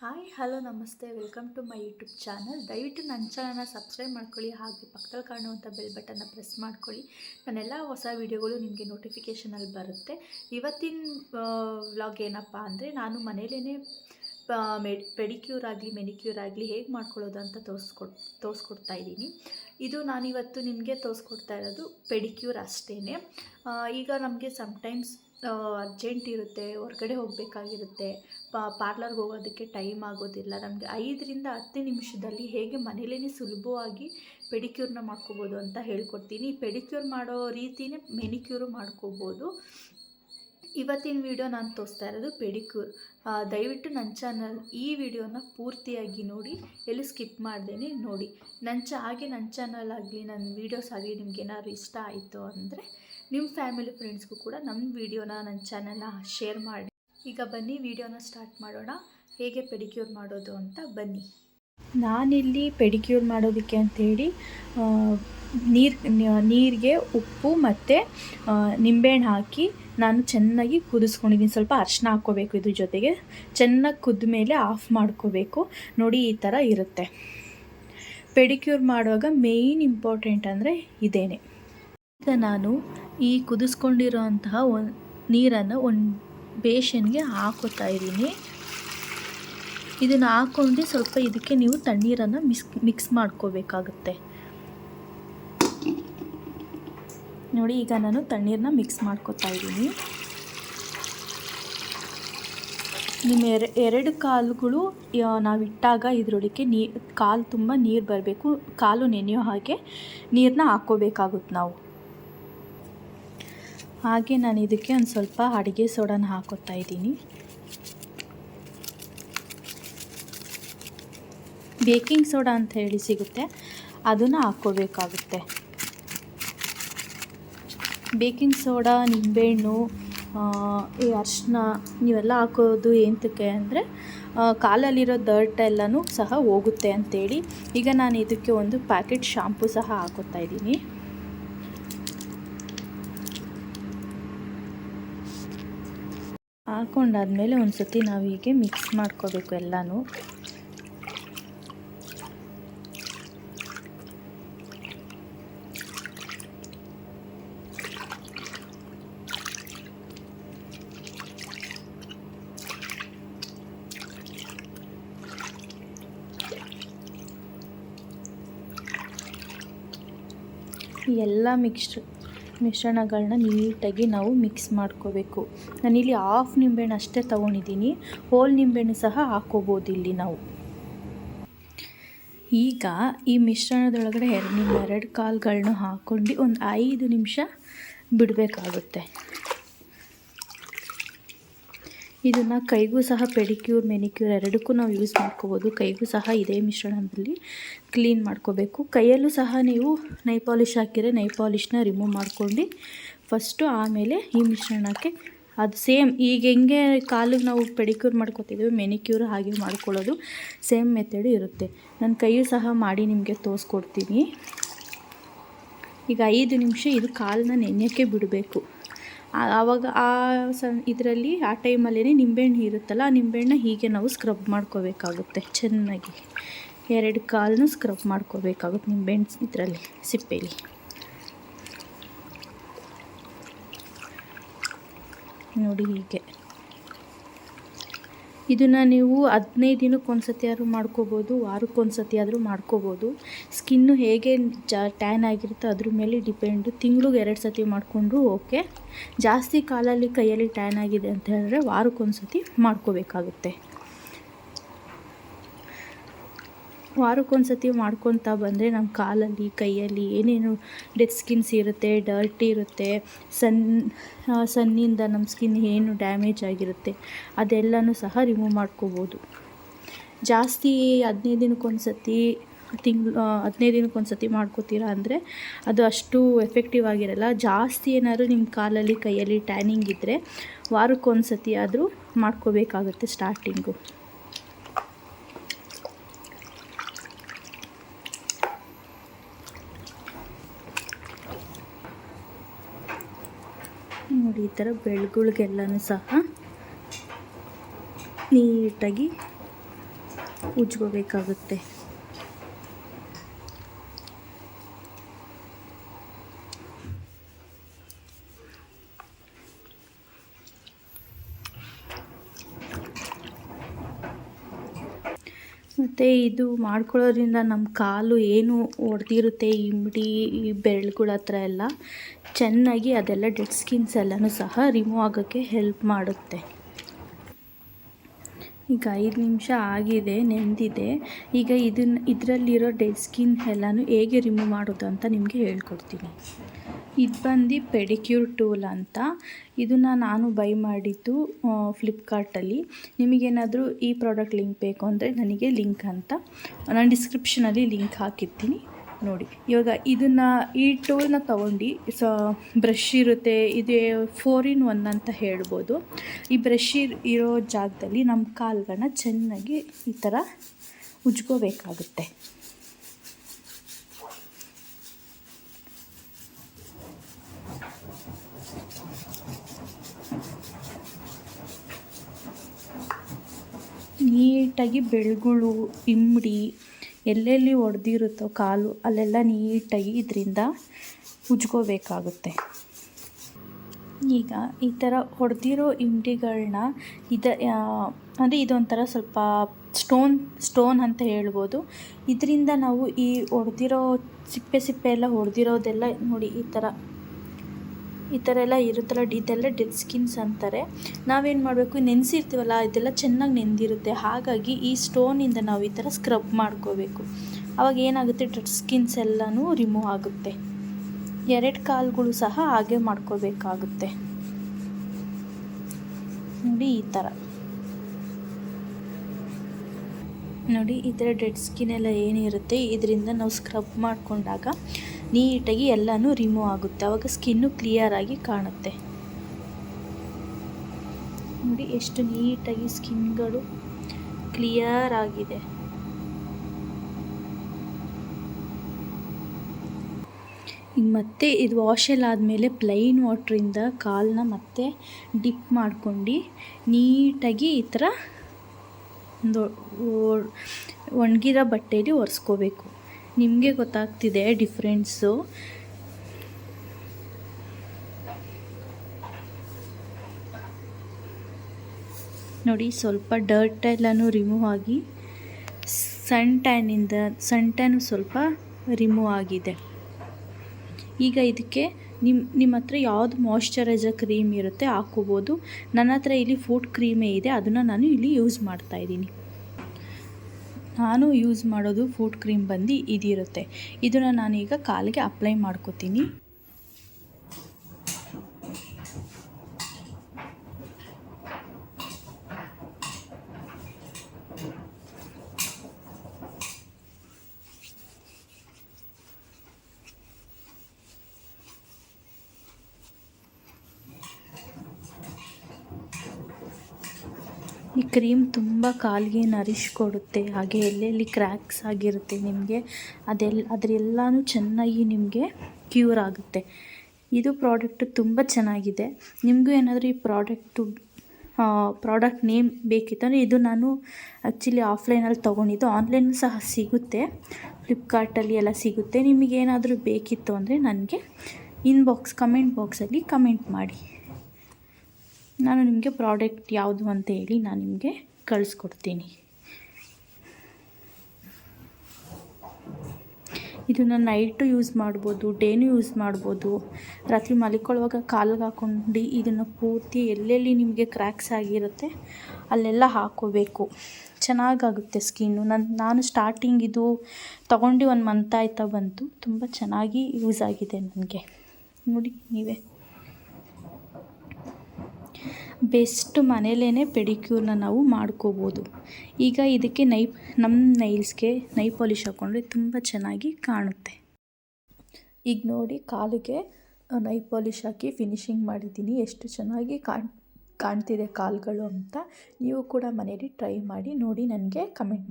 Hi, hello, ನಮಸ್ತೆ. Welcome to my YouTube channel. ದಯವಿಟ್ಟು ನನ್ನ ಚಾನಲ್ನ ಸಬ್ಸ್ಕ್ರೈಬ್ ಮಾಡ್ಕೊಳ್ಳಿ ಹಾಗೆ ಪಕ್ಕದಲ್ಲಿ ಕಾಣುವಂಥ ಬೆಲ್ ಬಟನ್ನ ಪ್ರೆಸ್ ಮಾಡ್ಕೊಳ್ಳಿ. ನನ್ನೆಲ್ಲ ಹೊಸ ವೀಡಿಯೋಗಳು ನಿಮಗೆ ನೋಟಿಫಿಕೇಷನಲ್ಲಿ ಬರುತ್ತೆ. ಇವತ್ತಿನ ವ್ಲಾಗ್ ಏನಪ್ಪ ಅಂದರೆ ನಾನು ಮನೇಲೇ ಮೆಡ್, ಪೆಡಿಕ್ಯೂರ್ ಆಗಲಿ, ಮೆನಿಕ್ಯೂರ್ ಆಗಲಿ ಹೇಗೆ ಮಾಡ್ಕೊಳ್ಳೋದು ಅಂತ ತೋರಿಸ್ಕೊಡ್, ತೋರಿಸ್ಕೊಡ್ತಾ ಇದ್ದೀನಿ. ಇದು ನಾನಿವತ್ತು ನಿಮಗೆ ತೋರಿಸ್ಕೊಡ್ತಾ ಇರೋದು ಪೆಡಿಕ್ಯೂರ್ ಅಷ್ಟೇ ಈಗ ನಮಗೆ ಸಮ್ಟೈಮ್ಸ್ ಅರ್ಜೆಂಟ್ ಇರುತ್ತೆ, ಹೊರಗಡೆ ಹೋಗಬೇಕಾಗಿರುತ್ತೆ ಪಾರ್ಲರ್ಗೆ ಹೋಗೋದಕ್ಕೆ ಟೈಮ್ ಆಗೋದಿಲ್ಲ. ನಮಗೆ ಐದರಿಂದ ಹತ್ತು ನಿಮಿಷದಲ್ಲಿ ಹೇಗೆ ಮನೇಲೇ ಸುಲಭವಾಗಿ ಪೆಡಿಕ್ಯೂರ್ನ ಮಾಡ್ಕೋಬೋದು ಅಂತ ಹೇಳ್ಕೊಡ್ತೀನಿ. ಪೆಡಿಕ್ಯೂರ್ ಮಾಡೋ ರೀತಿನೇ ಮೆನಿಕ್ಯೂರು ಮಾಡ್ಕೋಬೋದು. ಇವತ್ತಿನ ವಿಡಿಯೋ ನಾನು ತೋರಿಸ್ತಾ ಇರೋದು ಪೆಡಿಕ್ಯೂರ್ ದಯವಿಟ್ಟು ನನ್ನ ಚಾನಲ್ ಈ ವಿಡಿಯೋನ ಪೂರ್ತಿಯಾಗಿ ನೋಡಿ, ಎಲ್ಲಿ ಸ್ಕಿಪ್ ಮಾಡ್ದೇನೆ ನೋಡಿ. ನನ್ನ ಚ ಹಾಗೆ ನನ್ನ ಚಾನಲ್ ಆಗಲಿ ನನ್ನ ವೀಡಿಯೋಸ್ ಆಗಲಿ ನಿಮ್ಗೆ ಏನಾದ್ರು ಇಷ್ಟ ಆಯಿತು ಅಂದರೆ ನಿಮ್ಮ ಫ್ಯಾಮಿಲಿ ಫ್ರೆಂಡ್ಸ್ಗೂ ಕೂಡ ನಮ್ಮ ವಿಡಿಯೋನ ನನ್ನ ಚಾನಲ್ನ ಶೇರ್ ಮಾಡಿ. ಈಗ ಬನ್ನಿ, ವಿಡಿಯೋನ ಸ್ಟಾರ್ಟ್ ಮಾಡೋಣ. ಹೇಗೆ ಪೆಡಿಕ್ಯೂರ್ ಮಾಡೋದು ಅಂತ ಬನ್ನಿ. ನಾನಿಲ್ಲಿ ಪೆಡಿಕ್ಯೂರ್ ಮಾಡೋದಕ್ಕೆ ಅಂಥೇಳಿ ನೀರು, ನೀರಿಗೆ ಉಪ್ಪು ಮತ್ತು ನಿಂಬೆಹಣ್ಣು ಹಾಕಿ ನಾನು ಚೆನ್ನಾಗಿ ಕುದಿಸ್ಕೊಂಡಿದ್ದೀನಿ. ಸ್ವಲ್ಪ ಅರ್ಶಿನ ಹಾಕ್ಕೋಬೇಕು ಇದ್ರ ಜೊತೆಗೆ. ಚೆನ್ನಾಗಿ ಕುದ್ದ ಮೇಲೆ ಆಫ್ ಮಾಡ್ಕೋಬೇಕು. ನೋಡಿ, ಈ ಥರ ಇರುತ್ತೆ. ಪೆಡಿಕ್ಯೂರ್ ಮಾಡುವಾಗ ಮೇಯ್ನ್ ಇಂಪಾರ್ಟೆಂಟ್ ಅಂದರೆ ಇದೇನೆ. ಈಗ ನಾನು ಈ ಕುದಿಸ್ಕೊಂಡಿರೋ ಅಂತಹ ಒಂದು ನೀರನ್ನು ಒಂದು ಬೇಷನ್ಗೆ ಹಾಕೋತಾ ಇದ್ದೀನಿ. ಇದನ್ನು ಹಾಕೊಂಡು ಸ್ವಲ್ಪ ಇದಕ್ಕೆ ನೀವು ತಣ್ಣೀರನ್ನು ಮಿಸ್, ಮಿಕ್ಸ್ ಮಾಡ್ಕೋಬೇಕಾಗುತ್ತೆ. ನೋಡಿ, ಈಗ ನಾನು ತಣ್ಣೀರನ್ನ ಮಿಕ್ಸ್ ಮಾಡ್ಕೋತಾ ಇದ್ದೀನಿ. ನಿಮ್ಮ ಎರ, ಎರಡು ಕಾಲುಗಳು ನಾವು ಇಟ್ಟಾಗ ಇದರೊಳಗೆ ನೀ, ಕಾಲು ತುಂಬ ನೀರು ಬರಬೇಕು. ಕಾಲು ನೆನೆಯೋ ಹಾಗೆ ನೀರನ್ನ ಹಾಕ್ಕೋಬೇಕಾಗುತ್ತೆ ನಾವು. ಹಾಗೆ ನಾನು ಇದಕ್ಕೆ ಒಂದು ಸ್ವಲ್ಪ ಅಡುಗೆ ಸೋಡಾನ ಹಾಕೋತಾ ಇದ್ದೀನಿ. ಬೇಕಿಂಗ್ ಸೋಡಾ ಅಂತ ಹೇಳಿ ಸಿಗುತ್ತೆ. ಅದನ್ನು ಹಾಕ್ಕೋಬೇಕಾಗುತ್ತೆ. ಬೇಕಿಂಗ್ ಸೋಡಾ, ನಿಂಬೆಹಣ್ಣು ಈ ಅರಿಶಿನ ನೀವೆಲ್ಲ ಹಾಕೋದು ಏನಕ್ಕೆ ಅಂದರೆ ಕಾಲಲ್ಲಿರೋ ದರ್ಟ್ ಎಲ್ಲನೂ ಸಹ ಹೋಗುತ್ತೆ ಅಂತೇಳಿ. ಈಗ ನಾನು ಇದಕ್ಕೆ ಒಂದು ಪ್ಯಾಕೆಟ್ ಶಾಂಪು ಸಹ ಹಾಕೋತಾ ಇದ್ದೀನಿ. ಹಾಕೊಂಡಾದ್ಮೇಲೆ ಒಂದು ಸತಿ ನಾವು ಹೀಗೆ ಮಿಕ್ಸ್ ಮಾಡ್ಕೋಬೇಕು ಎಲ್ಲನೂ. ಎಲ್ಲ ಮಿಕ್ಸ್ ಮಿಶ್ರಣಗಳನ್ನ ನೀಟಾಗಿ ನಾವು ಮಿಕ್ಸ್ ಮಾಡ್ಕೋಬೇಕು. ನಾನಿಲ್ಲಿ ಹಾಫ್ ನಿಂಬೆಹಣ್ಣು ಅಷ್ಟೇ ತೊಗೊಂಡಿದ್ದೀನಿ. ಹೋಲ್ ನಿಂಬೆಹಣ್ಣು ಸಹ ಹಾಕ್ಕೋಬೋದು ಇಲ್ಲಿ ನಾವು. ಈಗ ಈ ಮಿಶ್ರಣದೊಳಗಡೆ ಎರಡು ಎರಡು ಕಾಲುಗಳನ್ನೂ ಹಾಕ್ಕೊಂಡು ಒಂದು ಐದು ನಿಮಿಷ ಬಿಡಬೇಕಾಗುತ್ತೆ. ಇದನ್ನು ಕೈಗೂ ಸಹ ಪೆಡಿಕ್ಯೂರ್, ಮೆನಿಕ್ಯೂರ್ ಎರಡಕ್ಕೂ ನಾವು ಯೂಸ್ ಮಾಡ್ಕೋಬೋದು. ಕೈಗೂ ಸಹ ಇದೇ ಮಿಶ್ರಣದಲ್ಲಿ ಕ್ಲೀನ್ ಮಾಡ್ಕೋಬೇಕು. ಕೈಯಲ್ಲೂ ಸಹ ನೀವು ನೈ ಪಾಲಿಶ್ ಹಾಕಿದರೆ ನೈ ಪಾಲಿಶ್ನ ರಿಮೂವ್ ಮಾಡ್ಕೊಂಡು ಫಸ್ಟು ಆಮೇಲೆ ಈ ಮಿಶ್ರಣಕ್ಕೆ ಅದು ಸೇಮ್ ಈಗ ಹೆಂಗೆ ಕಾಲಿಗೆ ನಾವು ಪೆಡಿಕ್ಯೂರ್ ಮಾಡ್ಕೋತಿದ್ದೀವಿ ಮೆನಿಕ್ಯೂರ್ ಹಾಗೆ ಮಾಡ್ಕೊಳ್ಳೋದು ಸೇಮ್ ಮೆಥಡು ಇರುತ್ತೆ. ನನ್ನ ಕೈಯೂ ಸಹ ಮಾಡಿ ನಿಮಗೆ ತೋರಿಸ್ಕೊಡ್ತೀನಿ. ಈಗ ಐದು ನಿಮಿಷ ಇದು ಕಾಲನ್ನ ನೆನೆಯೋಕ್ಕೆ ಬಿಡಬೇಕು. ಆವಾಗ ಆ ಸ, ಇದರಲ್ಲಿ ಆ ಟೈಮಲ್ಲೇ ನಿಂಬೆಹಣ್ಣು ಇರುತ್ತಲ್ಲ, ಆ ನಿಂಬೆಹಣ್ಣ ಹೀಗೆ ನಾವು ಸ್ಕ್ರಬ್ ಮಾಡ್ಕೋಬೇಕಾಗುತ್ತೆ, ಚೆನ್ನಾಗಿ. ಎರಡು ಕಾಲನ್ನು ಸ್ಕ್ರಬ್ ಮಾಡ್ಕೋಬೇಕಾಗುತ್ತೆ ನಿಂಬೆಹಣ್ಣು ಇದರಲ್ಲಿ ಸಿಪ್ಪೆಯಲ್ಲಿ ನೋಡಿ ಹೀಗೆ. ಇದನ್ನು ನೀವು ಹದಿನೈದು ದಿನಕ್ಕೆ ಒಂದು ಸತಿ ಆದರೂ ಮಾಡ್ಕೋಬೋದು, ವಾರಕ್ಕೆ ಒಂದು ಸತಿ ಆದರೂ ಮಾಡ್ಕೋಬೋದು. ಸ್ಕಿನ್ನು ಹೇಗೆ ಜಾ ಟ್ಯಾನ್ ಆಗಿರುತ್ತೋ ಅದ್ರ ಮೇಲೆ ಡಿಪೆಂಡು ತಿಂಗ್ಳಿಗೆ ಎರಡು ಸತಿ ಮಾಡಿಕೊಂಡ್ರು ಓಕೆ ಜಾಸ್ತಿ ಕಾಲಲ್ಲಿ ಕೈಯಲ್ಲಿ ಟ್ಯಾನ್ ಆಗಿದೆ ಅಂತ ಹೇಳಿದ್ರೆ ವಾರಕ್ಕೊಂದು ಸತಿ ಮಾಡ್ಕೋಬೇಕಾಗುತ್ತೆ. ವಾರಕ್ಕೊಂದು ಸತಿ ಮಾಡ್ಕೊತಾ ಬಂದರೆ ನಮ್ಮ ಕಾಲಲ್ಲಿ, ಕೈಯಲ್ಲಿ ಏನೇನು ಡೆಡ್ ಸ್ಕಿನ್ಸ್ ಇರುತ್ತೆ, ಡರ್ಟಿ ಇರುತ್ತೆ, ಸನ್ ಸನ್ನಿಂದ ನಮ್ಮ ಸ್ಕಿನ್ ಏನು ಡ್ಯಾಮೇಜ್ ಆಗಿರುತ್ತೆ, ಅದೆಲ್ಲನೂ ಸಹ ರಿಮೂವ್ ಮಾಡ್ಕೋಬೋದು. ಜಾಸ್ತಿ ಹದಿನೈದು ದಿನಕ್ಕೊಂದು ಸತಿ ತಿಂಗಳು ಹದಿನೈದು ದಿನಕ್ಕೊಂದು ಸತಿ ಮಾಡ್ಕೋತೀರಾ ಅಂದರೆ ಅದು ಅಷ್ಟು ಎಫೆಕ್ಟಿವ್ ಆಗಿರಲ್ಲ. ಜಾಸ್ತಿ ಏನಾದರೂ ನಿಮ್ಮ ಕಾಲಲ್ಲಿ, ಕೈಯಲ್ಲಿ ಟ್ಯಾನಿಂಗ್ ಇದ್ದರೆ ವಾರಕ್ಕೊಂದು ಸತಿ ಆದರೂ ಮಾಡ್ಕೋಬೇಕಾಗುತ್ತೆ ಸ್ಟಾರ್ಟಿಂಗು ಥರ ಬೆಳ್ಗಳಿಗೆಲ್ಲನೂ ಸಹ ನೀಟಾಗಿ ಉಜ್ಕೋಬೇಕಾಗುತ್ತೆ ಮತ್ತು ಇದು ಮಾಡ್ಕೊಳ್ಳೋದ್ರಿಂದ ನಮ್ಮ ಕಾಲು ಏನು ಒಡೆದಿರುತ್ತೆ ಇಮ್ಮಡಿ ಈ ಬೆರಳುಗಳ ಹತ್ರ ಎಲ್ಲ ಚೆನ್ನಾಗಿ ಅದೆಲ್ಲ ಡೆಡ್ ಸ್ಕಿನ್ಸ್ ಎಲ್ಲನೂ ಸಹ ರಿಮೂವ್ ಆಗೋಕ್ಕೆ ಹೆಲ್ಪ್ ಮಾಡುತ್ತೆ. ಈಗ ಐದು ನಿಮಿಷ ಆಗಿದೆ, ನೆಂದಿದೆ. ಈಗ ಇದನ್ನು ಇದರಲ್ಲಿರೋ ಡೆಡ್ ಸ್ಕಿನ್ ಎಲ್ಲನೂ ಹೇಗೆ ರಿಮೂವ್ ಮಾಡೋದು ಅಂತ ನಿಮಗೆ ಹೇಳ್ಕೊಡ್ತೀನಿ. ಇದು ಬಂದು ಪೆಡಿಕ್ಯೂರ್ ಟೂಲ್ ಅಂತ. ಇದನ್ನು ನಾನು ಬೈ ಮಾಡಿದ್ದು ಫ್ಲಿಪ್ಕಾರ್ಟಲ್ಲಿ. ನಿಮಗೇನಾದರೂ ಈ ಪ್ರಾಡಕ್ಟ್ ಲಿಂಕ್ ಬೇಕು ಅಂದರೆ ನನಗೆ ಲಿಂಕ್ ಅಂತ. ನಾನು ಡಿಸ್ಕ್ರಿಪ್ಷನಲ್ಲಿ ಲಿಂಕ್ ಹಾಕಿರ್ತೀನಿ, ನೋಡಿ. ಇವಾಗ ಇದನ್ನು ಈ ಟೂಲ್ನ ತೊಗೊಂಡು, ಸ, ಬ್ರಷ್ ಇರುತ್ತೆ. ಇದು ಫೋರ್ ಇನ್ ಒನ್ ಅಂತ ಹೇಳ್ಬೋದು. ಈ ಬ್ರಷ್ ಇರೋ ಜಾಗದಲ್ಲಿ ನಮ್ಮ ಕಾಲುಗಳನ್ನ ಚೆನ್ನಾಗಿ ಈ ಥರ ಉಜ್ಕೋಬೇಕಾಗುತ್ತೆ. ನೀಟಾಗಿ ಬೆಳ್ಗುಳು ಇಮ್ಮಡಿ ಎಲ್ಲೆಲ್ಲಿ ಒಡೆದಿರುತ್ತೋ ಕಾಲು ಅಲ್ಲೆಲ್ಲ ನೀಟಾಗಿ ಇದರಿಂದ ಉಜ್ಕೋಬೇಕಾಗುತ್ತೆ. ಈಗ ಈ ಥರ ಹೊಡೆದಿರೋ ಇಂಡಿಗಳನ್ನ ಇದ ಅಂದರೆ ಇದೊಂಥರ ಸ್ವಲ್ಪ ಸ್ಟೋನ್ ಸ್ಟೋನ್ ಅಂತ ಹೇಳ್ಬೋದು. ಇದರಿಂದ ನಾವು ಈ ಹೊಡೆದಿರೋ ಸಿಪ್ಪೆ ಸಿಪ್ಪೆ ಎಲ್ಲ ಹೊಡೆದಿರೋದೆಲ್ಲ ನೋಡಿ ಈ ಥರ ಈ ಥರ ಎಲ್ಲ ಇರುತ್ತಲ್ಲ, ಇದೆಲ್ಲ ಡೆಡ್ ಸ್ಕಿನ್ಸ್ ಅಂತಾರೆ. ನಾವೇನು ಮಾಡಬೇಕು ನೆನೆಸಿರ್ತೀವಲ್ಲ, ಇದೆಲ್ಲ ಚೆನ್ನಾಗಿ ನೆಂದಿರುತ್ತೆ. ಹಾಗಾಗಿ ಈ ಸ್ಟೋನಿಂದ ನಾವು ಈ ಥರ ಸ್ಕ್ರಬ್ ಮಾಡ್ಕೋಬೇಕು. ಅವಾಗ ಏನಾಗುತ್ತೆ, ಡೆಡ್ ಸ್ಕಿನ್ಸ್ ಎಲ್ಲನೂ ರಿಮೂವ್ ಆಗುತ್ತೆ. ಎರಡು ಕಾಲುಗಳು ಸಹ ಹಾಗೆ ಮಾಡ್ಕೋಬೇಕಾಗುತ್ತೆ. ನೋಡಿ ಈ ಥರ. ನೋಡಿ ಈ ಥರ ಡೆಡ್ ಸ್ಕಿನ್ ಎಲ್ಲ ಏನಿರುತ್ತೆ, ಇದರಿಂದ ನಾವು ಸ್ಕ್ರಬ್ ಮಾಡಿಕೊಂಡಾಗ ನೀಟಾಗಿ ಎಲ್ಲನೂ ರಿಮೂವ್ ಆಗುತ್ತೆ. ಆವಾಗ ಸ್ಕಿನ್ನು ಕ್ಲಿಯರಾಗಿ ಕಾಣುತ್ತೆ. ನೋಡಿ ಎಷ್ಟು ನೀಟಾಗಿ ಸ್ಕಿನ್ಗಳು ಕ್ಲಿಯರ್ ಆಗಿದೆ. ಮತ್ತೆ ಇದು ವಾಶೆಲ್ ಆದಮೇಲೆ ಪ್ಲೈನ್ ವಾಟ್ರಿಂದ ಕಾಲನ್ನ ಮತ್ತೆ ಡಿಪ್ ಮಾಡ್ಕೊಂಡು ನೀಟಾಗಿ ಈ ಥರ ಒಂದು ಒಣಗಿರೋ ಬಟ್ಟೆಯಲ್ಲಿ ಒರೆಸ್ಕೋಬೇಕು. ನಿಮಗೆ ಗೊತ್ತಾಗ್ತಿದೆ ಡಿಫ್ರೆನ್ಸು. ನೋಡಿ, ಸ್ವಲ್ಪ ಡರ್ಟ್ ಎಲ್ಲನೂ ರಿಮೂವ್ ಆಗಿ ಸನ್ ಟ್ಯಾನಿಂದ ಸನ್ ಟ್ಯಾನು ಸ್ವಲ್ಪ ರಿಮೂವ್ ಆಗಿದೆ. ಈಗ ಇದಕ್ಕೆ ನಿಮ್ಮ ನಿಮ್ಮ ಹತ್ರ ಯಾವುದು ಮಾಯ್ಶ್ಚರೈಸರ್ ಕ್ರೀಮ್ ಇರುತ್ತೆ ಹಾಕೋಬೋದು ನನ್ನ ಹತ್ರ ಇಲ್ಲಿ ಫುಡ್ ಕ್ರೀಮೇ ಇದೆ, ಅದನ್ನು ನಾನು ಇಲ್ಲಿ ಯೂಸ್ ಮಾಡ್ತಾಯಿದ್ದೀನಿ ನಾನು ಯೂಸ್ ಮಾಡೋದು ಫುಡ್ ಕ್ರೀಮ್ ಬಂದು ಇದಿರುತ್ತೆ. ಇದನ್ನು ನಾನೀಗ ಕಾಲಿಗೆ ಅಪ್ಲೈ ಮಾಡ್ಕೋತೀನಿ. ಈ ಕ್ರೀಮ್ ತುಂಬ ಕಾಲಿಗೆ ನರಿಶ್ ಕೊಡುತ್ತೆ, ಹಾಗೆ ಎಲ್ಲೆಲ್ಲಿ ಕ್ರ್ಯಾಕ್ಸ್ ಆಗಿರುತ್ತೆ ನಿಮಗೆ. ಅದೆಲ್ಲ ಅದರೆಲ್ಲನೂ ಚೆನ್ನಾಗಿ ನಿಮಗೆ ಕ್ಯೂರ್ ಆಗುತ್ತೆ. ಇದು ಪ್ರಾಡಕ್ಟ್ ತುಂಬ ಚೆನ್ನಾಗಿದೆ. ನಿಮಗೂ ಏನಾದರೂ ಈ ಪ್ರಾಡಕ್ಟು ಪ್ರಾಡಕ್ಟ್ ನೇಮ್ ಬೇಕಿತ್ತಂದರೆ ಇದು ನಾನು ಆ್ಯಕ್ಚುಲಿ ಆಫ್ಲೈನಲ್ಲಿ ತೊಗೊಂಡಿದ್ದು. ಆನ್ಲೈನ್ ಸಹ ಸಿಗುತ್ತೆ. ಫ್ಲಿಪ್ಕಾರ್ಟಲ್ಲಿ ಎಲ್ಲ ಸಿಗುತ್ತೆ. ನಿಮಗೇನಾದರೂ ಬೇಕಿತ್ತು ಅಂದರೆ ನನಗೆ ಇನ್ಬಾಕ್ಸ್ ಕಮೆಂಟ್ ಬಾಕ್ಸಲ್ಲಿ ಕಮೆಂಟ್ ಮಾಡಿ. ನಾನು ನಿಮಗೆ ಪ್ರಾಡಕ್ಟ್ ಯಾವುದು ಅಂತ ಹೇಳಿ ನಾನು ನಿಮಗೆ ಕಳಿಸ್ಕೊಡ್ತೀನಿ. ಇದನ್ನು ನೈಟು ಯೂಸ್ ಮಾಡ್ಬೋದು, ಡೇನು ಯೂಸ್ ಮಾಡ್ಬೋದು. ರಾತ್ರಿ ಮಲಿಕೊಳ್ಳುವಾಗ ಕಾಲಿಗೆ ಹಾಕ್ಕೊಂಡು ಇದನ್ನು ಪೂರ್ತಿ ಎಲ್ಲೆಲ್ಲಿ ನಿಮಗೆ ಕ್ರ್ಯಾಕ್ಸ್ ಆಗಿರುತ್ತೆ ಅಲ್ಲೆಲ್ಲ ಹಾಕೋಬೇಕು. ಚೆನ್ನಾಗಾಗುತ್ತೆ ಸ್ಕಿನ್ನು. ನನ್ನ ನಾನು ಸ್ಟಾರ್ಟಿಂಗ್ ಇದು ತೊಗೊಂಡು ಒಂದು ಮಂತ್ ಆಯ್ತಾ ಬಂತು. ತುಂಬ ಚೆನ್ನಾಗಿ ಯೂಸ್ ಆಗಿದೆ ನನಗೆ. ನೋಡಿ ನೀವೇ. ಬೆಸ್ಟ್ ಮನೇಲೇ ಪೆಡಿಕ್ಯೂರ್ನ ನಾವು ಮಾಡ್ಕೋಬೋದು. ಈಗ ಇದಕ್ಕೆ ನೈ ನಮ್ಮ ನೈಲ್ಸ್ಗೆ ನೈ ಪಾಲಿಷ್ ಹಾಕ್ಕೊಂಡ್ರೆ ತುಂಬ ಚೆನ್ನಾಗಿ ಕಾಣುತ್ತೆ. ಈಗ ನೋಡಿ ಕಾಲಿಗೆ ನೈ ಪಾಲಿಷ್ ಹಾಕಿ ಫಿನಿಶಿಂಗ್ ಮಾಡಿದ್ದೀನಿ. ಎಷ್ಟು ಚೆನ್ನಾಗಿ ಕಾಣ್, ಕಾಣ್ತಿದೆ ಕಾಲುಗಳು ಅಂತ. ನೀವು ಕೂಡ ಮನೇಲಿ ಟ್ರೈ ಮಾಡಿ ನೋಡಿ, ನನಗೆ ಕಮೆಂಟ್